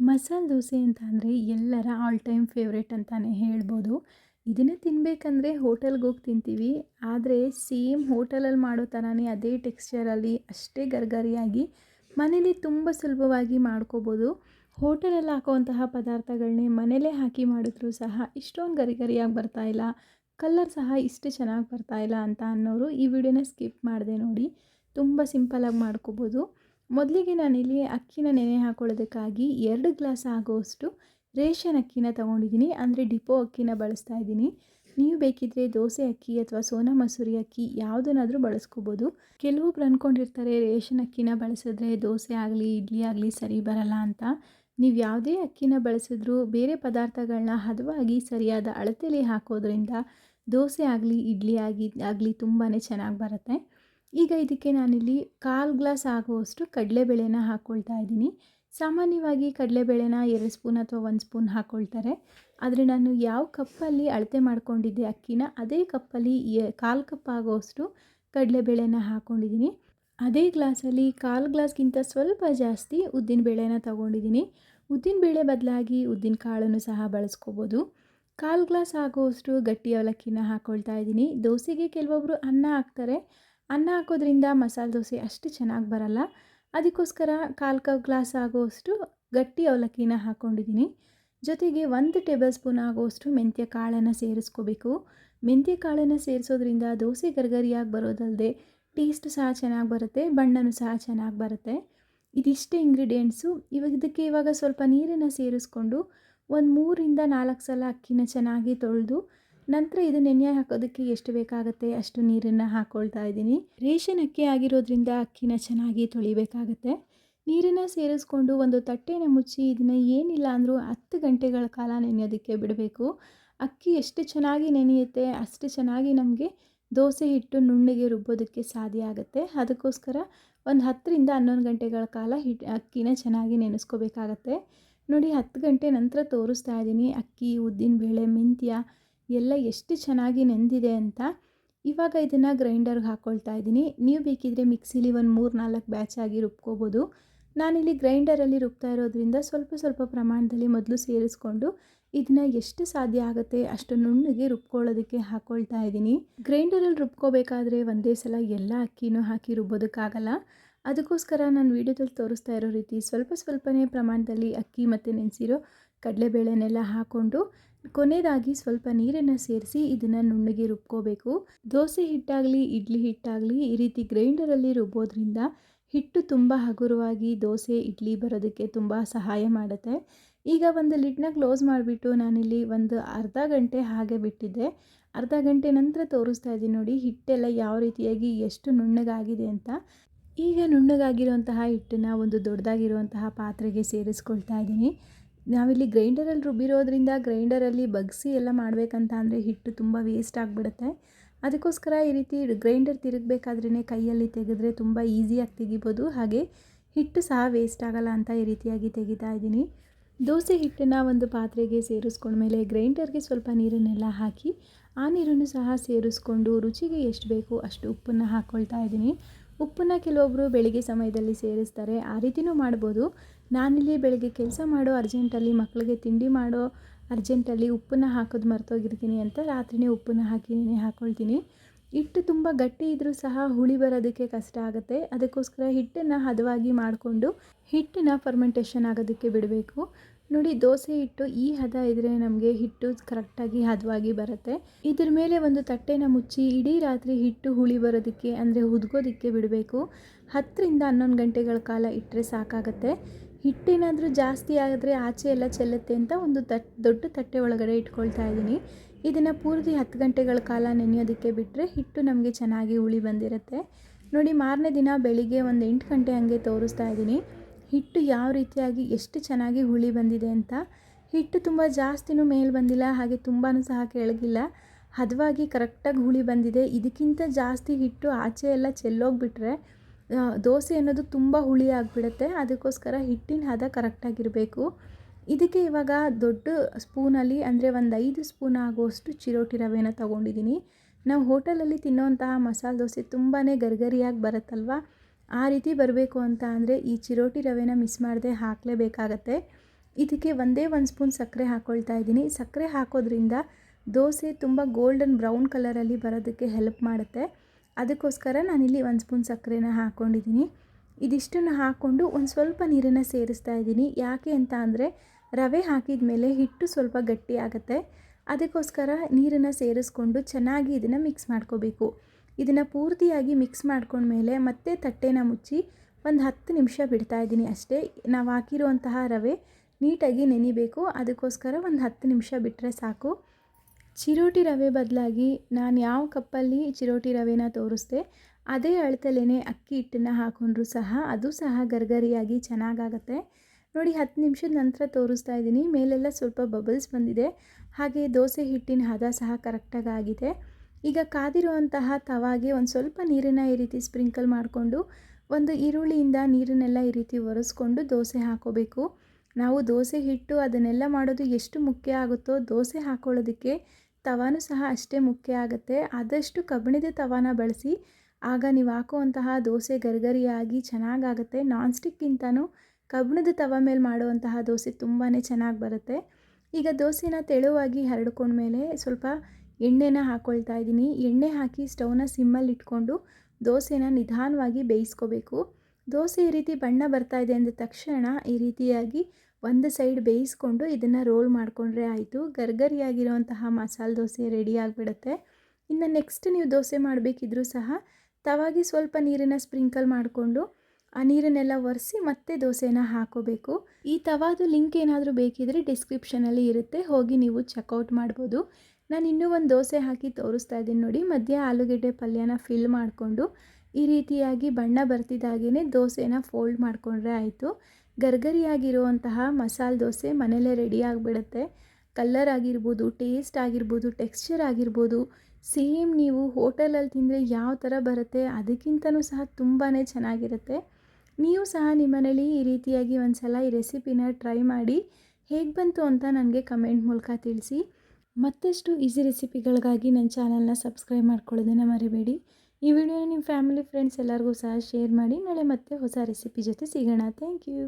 ಮಸಾಲೆ ದೋಸೆ ಅಂತ ಅಂದರೆ ಎಲ್ಲರ ಆಲ್ ಟೈಮ್ ಫೇವ್ರೇಟ್ ಅಂತಲೇ ಹೇಳ್ಬೋದು. ಇದನ್ನು ತಿನ್ನಬೇಕಂದ್ರೆ ಹೋಟೆಲ್ಗೆ ಹೋಗಿ ತಿಂತೀವಿ. ಆದರೆ ಸೇಮ್ ಹೋಟೆಲಲ್ಲಿ ಮಾಡೋ ಥರನೇ ಅದೇ ಟೆಕ್ಸ್ಚರಲ್ಲಿ ಅಷ್ಟೇ ಗರ್ಗರಿಯಾಗಿ ಮನೇಲಿ ತುಂಬ ಸುಲಭವಾಗಿ ಮಾಡ್ಕೋಬೋದು. ಹೋಟೆಲಲ್ಲಿ ಹಾಕುವಂತಹ ಪದಾರ್ಥಗಳನ್ನೇ ಮನೇಲೇ ಹಾಕಿ ಮಾಡಿದ್ರೂ ಸಹ ಇಷ್ಟೊಂದು ಗರಿಗರಿಯಾಗಿ ಬರ್ತಾ ಬರ್ತಾಯಿಲ್ಲ ಕಲ್ಲರ್ ಸಹ ಇಷ್ಟು ಚೆನ್ನಾಗಿ ಬರ್ತಾಯಿಲ್ಲ ಅಂತ ಅನ್ನೋರು ಈ ವಿಡಿಯೋನ ಸ್ಕಿಪ್ ಮಾಡಿದೆ ನೋಡಿ. ತುಂಬ ಸಿಂಪಲಾಗಿ ಮಾಡ್ಕೋಬೋದು. ಮೊದಲಿಗೆ ನಾನಿಲ್ಲಿ ಅಕ್ಕಿನ ನೆನೆ ಹಾಕೊಳ್ಳೋದಕ್ಕಾಗಿ ಎರಡು ಗ್ಲಾಸ್ ಆಗೋಷ್ಟು ರೇಷನ್ ಅಕ್ಕಿನ ತೊಗೊಂಡಿದ್ದೀನಿ. ಅಂದರೆ ಡಿಪೋ ಅಕ್ಕಿನ ಬಳಸ್ತಾ ಇದ್ದೀನಿ. ನೀವು ಬೇಕಿದ್ದರೆ ದೋಸೆ ಅಕ್ಕಿ ಅಥವಾ ಸೋನಾ ಮಸೂರಿ ಅಕ್ಕಿ ಯಾವುದನ್ನಾದರೂ ಬಳಸ್ಕೋಬೋದು. ಕೆಲವೊಬ್ರು ಅಂದ್ಕೊಂಡಿರ್ತಾರೆ ರೇಷನ್ ಅಕ್ಕಿನ ಬಳಸಿದ್ರೆ ದೋಸೆ ಆಗಲಿ, ಇಡ್ಲಿ ಆಗಲಿ ಸರಿ ಬರಲ್ಲ ಅಂತ. ನೀವು ಯಾವುದೇ ಅಕ್ಕಿನ ಬಳಸಿದ್ರೂ ಬೇರೆ ಪದಾರ್ಥಗಳನ್ನ ಹದವಾಗಿ ಸರಿಯಾದ ಅಳತೆಯಲ್ಲಿ ಹಾಕೋದ್ರಿಂದ ದೋಸೆ ಆಗಲಿ, ಇಡ್ಲಿ ಆಗಿ, ಆಗಲಿ ತುಂಬಾ ಚೆನ್ನಾಗಿ ಬರುತ್ತೆ. ಈಗ ಇದಕ್ಕೆ ನಾನಿಲ್ಲಿ ಕಾಲು ಗ್ಲಾಸ್ ಆಗುವಷ್ಟು ಕಡಲೆಬೇಳೆನ ಹಾಕ್ಕೊಳ್ತಾ ಇದ್ದೀನಿ. ಸಾಮಾನ್ಯವಾಗಿ ಕಡಲೆಬೇಳೆನ ಎರಡು ಸ್ಪೂನ್ ಅಥವಾ ಒಂದು ಸ್ಪೂನ್ ಹಾಕ್ಕೊಳ್ತಾರೆ ಆದರೆ ನಾನು ಯಾವ ಕಪ್ಪಲ್ಲಿ ಅಳತೆ ಮಾಡ್ಕೊಂಡಿದ್ದೆ ಅಕ್ಕಿನ, ಅದೇ ಕಪ್ಪಲ್ಲಿ ಕಾಲು ಕಪ್ ಆಗುವಷ್ಟು ಕಡಲೆಬೇಳೆನ ಹಾಕ್ಕೊಂಡಿದ್ದೀನಿ ಅದೇ ಗ್ಲಾಸಲ್ಲಿ ಕಾಲು ಗ್ಲಾಸ್ಗಿಂತ ಸ್ವಲ್ಪ ಜಾಸ್ತಿ ಉದ್ದಿನಬೇಳೆನ ತಗೊಂಡಿದ್ದೀನಿ ತೊಗೊಂಡಿದ್ದೀನಿ. ಉದ್ದಿನ ಬೇಳೆ ಬದಲಾಗಿ ಉದ್ದಿನ ಕಾಳನ್ನು ಸಹ ಬಳಸ್ಕೋಬೋದು. ಕಾಲು ಗ್ಲಾಸ್ ಆಗುವಷ್ಟು ಗಟ್ಟಿ ಅವಲಕ್ಕಿನ ಹಾಕ್ಕೊಳ್ತಾ ಇದ್ದೀನಿ. ದೋಸೆಗೆ ಕೆಲವೊಬ್ಬರು ಅನ್ನ ಹಾಕ್ತಾರೆ. ಅನ್ನ ಹಾಕೋದ್ರಿಂದ ಮಸಾಲೆ ದೋಸೆ ಅಷ್ಟು ಚೆನ್ನಾಗಿ ಬರಲ್ಲ. ಅದಕ್ಕೋಸ್ಕರ ಕಾಲು ಕಪ್ ಗ್ಲಾಸ್ ಆಗೋವಷ್ಟು ಗಟ್ಟಿ ಅವಲಕ್ಕಿನ ಹಾಕ್ಕೊಂಡಿದ್ದೀನಿ ಜೊತೆಗೆ ಒಂದು ಟೇಬಲ್ ಸ್ಪೂನ್ ಆಗೋವಷ್ಟು ಮೆಂತ್ಯ ಕಾಳನ್ನು ಸೇರಿಸ್ಕೋಬೇಕು. ಮೆಂತ್ಯ ಕಾಳನ್ನು ಸೇರಿಸೋದ್ರಿಂದ ದೋಸೆ ಗರ್ಗರಿಯಾಗಿ ಬರೋದಲ್ಲದೆ ಟೇಸ್ಟ್ ಸಹ ಚೆನ್ನಾಗಿ ಬರುತ್ತೆ, ಬಣ್ಣನೂ ಸಹ ಚೆನ್ನಾಗಿ ಬರುತ್ತೆ. ಇದಿಷ್ಟೇ ಇಂಗ್ರೀಡಿಯೆಂಟ್ಸು. ಇವಾಗ ಇದಕ್ಕೆ ಇವಾಗ ಸ್ವಲ್ಪ ನೀರನ್ನು ಸೇರಿಸ್ಕೊಂಡು ಒಂದು ಮೂರಿಂದ ನಾಲ್ಕು ಸಲ ಅಕ್ಕಿನ ಚೆನ್ನಾಗಿ ತೊಳೆದು ನಂತರ ಇದು ನೆನೆ ಹಾಕೋದಕ್ಕೆ ಎಷ್ಟು ಬೇಕಾಗುತ್ತೆ? ಅಷ್ಟು ನೀರನ್ನು ಹಾಕ್ಕೊಳ್ತಾ ಇದ್ದೀನಿ. ರೇಷನ್ ಅಕ್ಕಿ ಆಗಿರೋದ್ರಿಂದ ಅಕ್ಕಿನ ಚೆನ್ನಾಗಿ ತೊಳಿಬೇಕಾಗತ್ತೆ. ನೀರನ್ನು ಸೇರಿಸ್ಕೊಂಡು ಒಂದು ತಟ್ಟೆನ ಮುಚ್ಚಿ ಇದನ್ನು ಏನಿಲ್ಲ ಅಂದರೂ ಹತ್ತು ಗಂಟೆಗಳ ಕಾಲ ನೆನೆಯೋದಕ್ಕೆ ಬಿಡಬೇಕು. ಅಕ್ಕಿ ಎಷ್ಟು ಚೆನ್ನಾಗಿ ನೆನೆಯುತ್ತೆ, ಅಷ್ಟು ಚೆನ್ನಾಗಿ ನಮಗೆ ದೋಸೆ ಹಿಟ್ಟು ನುಣ್ಣಗೆ ರುಬ್ಬೋದಕ್ಕೆ ಸಾಧ್ಯ ಆಗುತ್ತೆ. ಅದಕ್ಕೋಸ್ಕರ ಒಂದು ಹತ್ತರಿಂದ ಹನ್ನೊಂದು ಗಂಟೆಗಳ ಕಾಲ ಹಿಟ್ ಅಕ್ಕಿನ ಚೆನ್ನಾಗಿ ನೆನೆಸ್ಕೋಬೇಕಾಗತ್ತೆ. ನೋಡಿ ಹತ್ತು ಗಂಟೆ ನಂತರ ತೋರಿಸ್ತಾ ಇದ್ದೀನಿ. ಅಕ್ಕಿ, ಉದ್ದಿನ ಬೇಳೆ, ಮೆಂತ್ಯ ಎಲ್ಲ ಎಷ್ಟು ಚೆನ್ನಾಗಿ ನೆಂದಿದೆ ಅಂತ ಇವಾಗ ಇದನ್ನು ಗ್ರೈಂಡರ್ಗೆ ಹಾಕ್ಕೊಳ್ತಾ ಇದ್ದೀನಿ. ನೀವು ಬೇಕಿದ್ರೆ ಮಿಕ್ಸಿಲಿ ಒಂದು ಮೂರು ನಾಲ್ಕು ಬ್ಯಾಚ್ ಆಗಿ ರುಬ್ಕೋಬೋದು. ನಾನಿಲ್ಲಿ ಗ್ರೈಂಡರಲ್ಲಿ ರುಬ್ತಾ ಇರೋದ್ರಿಂದ ಸ್ವಲ್ಪ ಸ್ವಲ್ಪ ಪ್ರಮಾಣದಲ್ಲಿ ಮೊದಲು ಸೇರಿಸ್ಕೊಂಡು ಇದನ್ನ ಎಷ್ಟು ಸಾಧ್ಯ ಆಗುತ್ತೆ ಅಷ್ಟು ನುಣ್ಣಗೆ ರುಬ್ಕೊಳ್ಳೋದಕ್ಕೆ ಹಾಕ್ಕೊಳ್ತಾ ಇದ್ದೀನಿ. ಗ್ರೈಂಡರಲ್ಲಿ ರುಬ್ಕೋಬೇಕಾದ್ರೆ ಒಂದೇ ಸಲ ಎಲ್ಲ ಅಕ್ಕಿನೂ ಹಾಕಿ ರುಬ್ಬೋದಕ್ಕಾಗಲ್ಲ. ಅದಕ್ಕೋಸ್ಕರ ನಾನು ವೀಡಿಯೋದಲ್ಲಿ ತೋರಿಸ್ತಾ ಇರೋ ರೀತಿ ಸ್ವಲ್ಪ ಸ್ವಲ್ಪನೇ ಪ್ರಮಾಣದಲ್ಲಿ ಅಕ್ಕಿ ಮತ್ತು ನೆನೆಸಿರೋ ಕಡಲೆಬೇಳೆನೆಲ್ಲ ಹಾಕ್ಕೊಂಡು ಕೊನೆಯದಾಗಿ ಸ್ವಲ್ಪ ನೀರನ್ನು ಸೇರಿಸಿ ಇದನ್ನು ನುಣ್ಣಗೆ ರುಬ್ಕೋಬೇಕು. ದೋಸೆ ಹಿಟ್ಟಾಗಲಿ, ಇಡ್ಲಿ ಹಿಟ್ಟಾಗಲಿ ಈ ರೀತಿ ಗ್ರೈಂಡರಲ್ಲಿ ರುಬ್ಬೋದ್ರಿಂದ ಹಿಟ್ಟು ತುಂಬ ಹಗುರವಾಗಿ ದೋಸೆ, ಇಡ್ಲಿ ಬರೋದಕ್ಕೆ ತುಂಬ ಸಹಾಯ ಮಾಡುತ್ತೆ. ಈಗ ಒಂದು ಲಿಡ್ನ ಕ್ಲೋಸ್ ಮಾಡಿಬಿಟ್ಟು ನಾನಿಲ್ಲಿ ಒಂದು ಅರ್ಧ ಗಂಟೆ ಹಾಗೆ ಬಿಟ್ಟಿದ್ದೆ. ಅರ್ಧ ಗಂಟೆ ನಂತರ ತೋರಿಸ್ತಾ ಇದ್ದೀನಿ ನೋಡಿ ಹಿಟ್ಟೆಲ್ಲ ಯಾವ ರೀತಿಯಾಗಿ ಎಷ್ಟು ನುಣ್ಣಗಾಗಿದೆ ಅಂತ. ಈಗ ನುಣ್ಣಗಾಗಿರುವಂತಹ ಹಿಟ್ಟನ್ನು ಒಂದು ದೊಡ್ಡದಾಗಿರುವಂತಹ ಪಾತ್ರೆಗೆ ಸೇರಿಸ್ಕೊಳ್ತಾ ಇದ್ದೀನಿ. ನಾವಿಲ್ಲಿ ಗ್ರೈಂಡರಲ್ಲಿ ರುಬ್ಬಿರೋದ್ರಿಂದ ಗ್ರೈಂಡರಲ್ಲಿ ಬಗ್ಸಿ ಎಲ್ಲ ಮಾಡಬೇಕಂತ ಅಂದರೆ ಹಿಟ್ಟು ತುಂಬ ವೇಸ್ಟ್ ಆಗಿಬಿಡುತ್ತೆ. ಅದಕ್ಕೋಸ್ಕರ ಈ ರೀತಿ ಗ್ರೈಂಡರ್ ತಿರುಗಬೇಕಾದ್ರೇ ಕೈಯಲ್ಲಿ ತೆಗೆದ್ರೆ ತುಂಬ ಈಸಿಯಾಗಿ ತೆಗಿಬೋದು. ಹಾಗೆ ಹಿಟ್ಟು ಸಹ ವೇಸ್ಟ್ ಆಗಲ್ಲ ಅಂತ ಈ ರೀತಿಯಾಗಿ ತೆಗಿತಾ ಇದ್ದೀನಿ. ದೋಸೆ ಹಿಟ್ಟನ್ನು ಒಂದು ಪಾತ್ರೆಗೆ ಸೇರಿಸ್ಕೊಂಡ್ಮೇಲೆ ಗ್ರೈಂಡರ್ಗೆ ಸ್ವಲ್ಪ ನೀರನ್ನೆಲ್ಲ ಹಾಕಿ, ಆ ನೀರನ್ನು ಸಹ ಸೇರಿಸ್ಕೊಂಡು ರುಚಿಗೆ ಎಷ್ಟು ಬೇಕು ಅಷ್ಟು ಉಪ್ಪನ್ನು ಹಾಕ್ಕೊಳ್ತಾ ಇದ್ದೀನಿ. ಉಪ್ಪನ್ನು ಕೆಲವೊಬ್ಬರು ಬೆಳಿಗ್ಗೆ ಸಮಯದಲ್ಲಿ ಸೇರಿಸ್ತಾರೆ. ಆ ರೀತಿಯೂ ಮಾಡ್ಬೋದು. ನಾನಿಲ್ಲಿ ಬೆಳಗ್ಗೆ ಕೆಲಸ ಮಾಡೋ ಅರ್ಜೆಂಟಲ್ಲಿ ಮಕ್ಕಳಿಗೆ ತಿಂಡಿ ಮಾಡೋ ಅರ್ಜೆಂಟಲ್ಲಿ ಉಪ್ಪನ್ನು ಹಾಕೋದು ಮರ್ತೋಗಿರ್ತೀನಿ ಅಂತ ರಾತ್ರಿನೇ ಉಪ್ಪನ್ನು ಹಾಕಿ ನೆನೆ ಹಾಕ್ಕೊಳ್ತೀನಿ ಹಿಟ್ಟು ತುಂಬ ಗಟ್ಟಿ ಇದ್ದರೂ ಸಹ ಹುಳಿ ಬರೋದಕ್ಕೆ ಕಷ್ಟ ಆಗುತ್ತೆ. ಅದಕ್ಕೋಸ್ಕರ ಹಿಟ್ಟನ್ನು ಹದವಾಗಿ ಮಾಡಿಕೊಂಡು ಹಿಟ್ಟನ್ನು ಫರ್ಮೆಂಟೇಷನ್ ಆಗೋದಕ್ಕೆ ಬಿಡಬೇಕು. ನೋಡಿ, ದೋಸೆ ಹಿಟ್ಟು ಈ ಹದ ಇದ್ದರೆ ನಮಗೆ ಹಿಟ್ಟು ಕರೆಕ್ಟಾಗಿ ಹದವಾಗಿ ಬರುತ್ತೆ. ಇದ್ರ ಮೇಲೆ ಒಂದು ತಟ್ಟೆನ ಮುಚ್ಚಿ ಇಡೀ ರಾತ್ರಿ ಹಿಟ್ಟು ಹುಳಿ ಬರೋದಕ್ಕೆ, ಅಂದರೆ ಹುದ್ಗೋದಕ್ಕೆ ಬಿಡಬೇಕು. ಹತ್ತರಿಂದ ಹನ್ನೊಂದು ಗಂಟೆಗಳ ಕಾಲ ಇಟ್ಟರೆ ಸಾಕಾಗತ್ತೆ. ಹಿಟ್ಟೇನಾದರೂ ಜಾಸ್ತಿ ಆದರೆ ಆಚೆ ಎಲ್ಲ ಚೆಲ್ಲುತ್ತೆ ಅಂತ ಒಂದು ತಟ್, ದೊಡ್ಡ ತಟ್ಟೆ ಒಳಗಡೆ ಇಟ್ಕೊಳ್ತಾ ಇದ್ದೀನಿ. ಇದನ್ನು ಪೂರ್ತಿ ಹತ್ತು ಗಂಟೆಗಳ ಕಾಲ ನೆನೆಯೋದಕ್ಕೆ ಬಿಟ್ಟರೆ ಹಿಟ್ಟು ನಮಗೆ ಚೆನ್ನಾಗಿ ಹುಳಿ ಬಂದಿರುತ್ತೆ. ನೋಡಿ, ಮಾರನೇ ದಿನ ಬೆಳಿಗ್ಗೆ ಒಂದು ಎಂಟು ಗಂಟೆ ಹಂಗೆ ತೋರಿಸ್ತಾ ಇದ್ದೀನಿ. ಹಿಟ್ಟು ಯಾವ ರೀತಿಯಾಗಿ ಎಷ್ಟು ಚೆನ್ನಾಗಿ ಹುಳಿ ಬಂದಿದೆ ಅಂತ. ಹಿಟ್ಟು ತುಂಬ ಜಾಸ್ತಿನೂ ಮೇಲೆ ಬಂದಿಲ್ಲ, ಹಾಗೆ ತುಂಬಾ ಸಹ ಕೆಳಗಿಲ್ಲ. ಹದವಾಗಿ ಕರೆಕ್ಟಾಗಿ ಹುಳಿ ಬಂದಿದೆ. ಇದಕ್ಕಿಂತ ಜಾಸ್ತಿ ಹಿಟ್ಟು ಆಚೆ ಎಲ್ಲ ಚೆಲ್ಲೋಗ್ಬಿಟ್ರೆ ದೋಸೆ ಅನ್ನೋದು ತುಂಬ ಹುಳಿ ಆಗಿಬಿಡುತ್ತೆ. ಅದಕ್ಕೋಸ್ಕರ ಹಿಟ್ಟಿನ ಹದ ಕರೆಕ್ಟಾಗಿರಬೇಕು. ಇದಕ್ಕೆ ಇವಾಗ ದೊಡ್ಡ ಸ್ಪೂನಲ್ಲಿ, ಅಂದರೆ ಒಂದು ಐದು ಸ್ಪೂನ್ ಆಗುವಷ್ಟು ಚಿರೋಟಿ ರವೆನ ತೊಗೊಂಡಿದ್ದೀನಿ. ನಾವು ಹೋಟೆಲಲ್ಲಿ ತಿನ್ನೋವಂತಹ ಮಸಾಲೆ ದೋಸೆ ತುಂಬಾ ಗರ್ಗರಿಯಾಗಿ ಬರುತ್ತಲ್ವ? ಆ ರೀತಿ ಬರಬೇಕು ಅಂತ ಅಂದರೆ ಈ ಚಿರೋಟಿ ರವೆನ ಮಿಸ್ ಮಾಡದೆ ಹಾಕಲೇಬೇಕಾಗತ್ತೆ. ಇದಕ್ಕೆ ಒಂದೇ ಒಂದು ಸ್ಪೂನ್ ಸಕ್ಕರೆ ಹಾಕ್ಕೊಳ್ತಾ ಇದ್ದೀನಿ. ಸಕ್ಕರೆ ಹಾಕೋದ್ರಿಂದ ದೋಸೆ ತುಂಬ ಗೋಲ್ಡನ್ ಬ್ರೌನ್ ಕಲರಲ್ಲಿ ಬರೋದಕ್ಕೆ ಹೆಲ್ಪ್ ಮಾಡುತ್ತೆ. ಅದಕ್ಕೋಸ್ಕರ ನಾನಿಲ್ಲಿ ಒಂದು ಸ್ಪೂನ್ ಸಕ್ಕರೆನ ಹಾಕ್ಕೊಂಡಿದ್ದೀನಿ ಇದಿಷ್ಟನ್ನು ಹಾಕ್ಕೊಂಡು ಒಂದು ಸ್ವಲ್ಪ ನೀರನ್ನು ಸೇರಿಸ್ತಾ ಇದ್ದೀನಿ. ಯಾಕೆ ಅಂತ ಅಂದರೆ ರವೆ ಹಾಕಿದ ಮೇಲೆ ಹಿಟ್ಟು ಸ್ವಲ್ಪ ಗಟ್ಟಿ ಆಗುತ್ತೆ ಅದಕ್ಕೋಸ್ಕರ ನೀರನ್ನು ಸೇರಿಸ್ಕೊಂಡು ಚೆನ್ನಾಗಿ ಇದನ್ನು ಮಿಕ್ಸ್ ಮಾಡ್ಕೋಬೇಕು. ಇದನ್ನು ಪೂರ್ತಿಯಾಗಿ ಮಿಕ್ಸ್ ಮಾಡ್ಕೊಂಡ್ಮೇಲೆ ಮತ್ತೆ ತಟ್ಟೆನ ಮುಚ್ಚಿ ಒಂದು ಹತ್ತು ನಿಮಿಷ ಬಿಡ್ತಾ ಇದ್ದೀನಿ ಅಷ್ಟೇ. ನಾವು ಹಾಕಿರುವಂತಹ ರವೆ ನೀಟಾಗಿ ನೆನಿಬೇಕು. ಅದಕ್ಕೋಸ್ಕರ ಒಂದು ಹತ್ತು ನಿಮಿಷ ಬಿಟ್ಟರೆ ಸಾಕು. ಚಿರೋಟಿ ರವೆ ಬದಲಾಗಿ ನಾನು ಯಾವ ಕಪ್ಪಲ್ಲಿ ಚಿರೋಟಿ ರವೆನ ತೋರಿಸ್ದೆ, ಅದೇ ಅಳತಲೇ ಅಕ್ಕಿ ಹಿಟ್ಟನ್ನು ಹಾಕ್ಕೊಂಡ್ರು ಸಹ ಅದು ಸಹ ಗರ್ಗರಿಯಾಗಿ ಚೆನ್ನಾಗಾಗತ್ತೆ. ನೋಡಿ, ಹತ್ತು ನಿಮಿಷದ ನಂತರ ತೋರಿಸ್ತಾ ಇದ್ದೀನಿ. ಮೇಲೆಲ್ಲ ಸ್ವಲ್ಪ ಬಬಲ್ಸ್ ಬಂದಿದೆ. ಹಾಗೆ ದೋಸೆ ಹಿಟ್ಟಿನ ಹದ ಸಹ ಕರೆಕ್ಟಾಗಿ ಆಗಿದೆ. ಈಗ ಕಾದಿರುವಂತಹ ತವಾಗೆ ಒಂದು ಸ್ವಲ್ಪ ನೀರನ್ನು ಈ ರೀತಿ ಸ್ಪ್ರಿಂಕಲ್ ಮಾಡಿಕೊಂಡು ಒಂದು ಈರುಳ್ಳಿಯಿಂದ ನೀರನ್ನೆಲ್ಲ ಈ ರೀತಿ ಒರೆಸ್ಕೊಂಡು ದೋಸೆ ಹಾಕೋಬೇಕು. ನಾವು ದೋಸೆ ಹಿಟ್ಟು ಅದನ್ನೆಲ್ಲ ಮಾಡೋದು ಎಷ್ಟು ಮುಖ್ಯ ಆಗುತ್ತೋ ದೋಸೆ ಹಾಕೊಳ್ಳೋದಕ್ಕೆ ತವಾನೂ ಸಹ ಅಷ್ಟೇ ಮುಖ್ಯ ಆಗುತ್ತೆ. ಆದಷ್ಟು ಕಬ್ಬಿಣದ ತವಾನ ಬಳಸಿ, ಆಗ ನೀವು ಹಾಕುವಂತಹ ದೋಸೆ ಗರಿಗರಿಯಾಗಿ ಚೆನ್ನಾಗಾಗುತ್ತೆ. ನಾನ್ ಸ್ಟಿಕ್ಕಿಂತನೂ ಕಬ್ಬಿಣದ ತವ ಮೇಲೆ ಮಾಡುವಂತಹ ದೋಸೆ ತುಂಬಾ ಚೆನ್ನಾಗಿ ಬರುತ್ತೆ. ಈಗ ದೋಸೆನ ತೆಳುವಾಗಿ ಹರಡ್ಕೊಂಡ್ಮೇಲೆ ಸ್ವಲ್ಪ ಎಣ್ಣೆನ ಹಾಕ್ಕೊಳ್ತಾ ಇದ್ದೀನಿ. ಎಣ್ಣೆ ಹಾಕಿ ಸ್ಟೌವ್ನ ಸಿಮ್ಮಲ್ಲಿ ಇಟ್ಕೊಂಡು ದೋಸೆನ ನಿಧಾನವಾಗಿ ಬೇಯಿಸ್ಕೋಬೇಕು. ದೋಸೆ ಈ ರೀತಿ ಬಣ್ಣ ಬರ್ತಾ ಇದೆ ಅಂದ ತಕ್ಷಣ ಈ ರೀತಿಯಾಗಿ ಒಂದು ಸೈಡ್ ಬೇಯಿಸ್ಕೊಂಡು ಇದನ್ನು ರೋಲ್ ಮಾಡಿಕೊಂಡ್ರೆ ಆಯಿತು. ಗರ್ಗರಿಯಾಗಿರುವಂತಹ ಮಸಾಲೆ ದೋಸೆ ರೆಡಿ ಆಗಿಬಿಡುತ್ತೆ. ಇನ್ನು ನೆಕ್ಸ್ಟ್ ನೀವು ದೋಸೆ ಮಾಡಬೇಕಿದ್ರೂ ಸಹ ತವಾಗಿ ಸ್ವಲ್ಪ ನೀರನ್ನು ಸ್ಪ್ರಿಂಕಲ್ ಮಾಡಿಕೊಂಡು ಆ ನೀರನ್ನೆಲ್ಲ ಒರೆಸಿ ಮತ್ತೆ ದೋಸೆನ ಹಾಕೋಬೇಕು. ಈ ತವಾದು ಲಿಂಕ್ ಏನಾದರೂ ಬೇಕಿದ್ರೆ ಡಿಸ್ಕ್ರಿಪ್ಷನಲ್ಲಿ ಇರುತ್ತೆ. ಹೋಗಿ ನೀವು ಚೆಕ್ಔಟ್ ಮಾಡ್ಬೋದು. ನಾನು ಇನ್ನೂ ಒಂದು ದೋಸೆ ಹಾಕಿ ತೋರಿಸ್ತಾ ಇದ್ದೀನಿ ನೋಡಿ. ಮಧ್ಯ ಆಲೂಗೆಡ್ಡೆ ಪಲ್ಯನ ಫಿಲ್ ಮಾಡಿಕೊಂಡು, ಈ ರೀತಿಯಾಗಿ ಬಣ್ಣ ಬರ್ತಿದ್ದಾಗೇ ದೋಸೆನ ಫೋಲ್ಡ್ ಮಾಡಿಕೊಂಡ್ರೆ ಆಯಿತು. ಗರ್ಗರಿಯಾಗಿರುವಂತಹ ಮಸಾಲೆ ದೋಸೆ ಮನೇಲೇ ರೆಡಿ ಆಗಿಬಿಡುತ್ತೆ. ಕಲ್ಲರ್ ಆಗಿರ್ಬೋದು ಟೇಸ್ಟ್ ಆಗಿರ್ಬೋದು ಟೆಕ್ಸ್ಚರ್ ಆಗಿರ್ಬೋದು ಸೇಮ್ ನೀವು ಹೋಟೆಲಲ್ಲಿ ತಿಂದರೆ ಯಾವ ಥರ ಬರುತ್ತೆ ಅದಕ್ಕಿಂತನೂ ಸಹ ತುಂಬಾ ಚೆನ್ನಾಗಿರುತ್ತೆ. ನೀವು ಸಹ ನಿಮ್ಮ ಮನೇಲಿ ಈ ರೀತಿಯಾಗಿ ಒಂದು ಸಲ ಈ ರೆಸಿಪಿನ ಟ್ರೈ ಮಾಡಿ ಹೇಗೆ ಬಂತು ಅಂತ ನನಗೆ ಕಮೆಂಟ್ ಮೂಲಕ ತಿಳಿಸಿ. ಮತ್ತಷ್ಟು ಈಸಿ ರೆಸಿಪಿಗಳಿಗಾಗಿ ನನ್ನ ಚಾನಲ್ನ ಸಬ್ಸ್ಕ್ರೈಬ್ ಮಾಡ್ಕೊಳ್ಳೋದನ್ನು ಮರಿಬೇಡಿ. ಈ ವಿಡಿಯೋನ ನಿಮ್ಮ ಫ್ಯಾಮಿಲಿ ಫ್ರೆಂಡ್ಸ್ ಎಲ್ಲರಿಗೂ ಸಹ ಶೇರ್ ಮಾಡಿ. ನಾಳೆ ಮತ್ತೆ ಹೊಸ ರೆಸಿಪಿ ಜೊತೆ ಸಿಗೋಣ. Thank you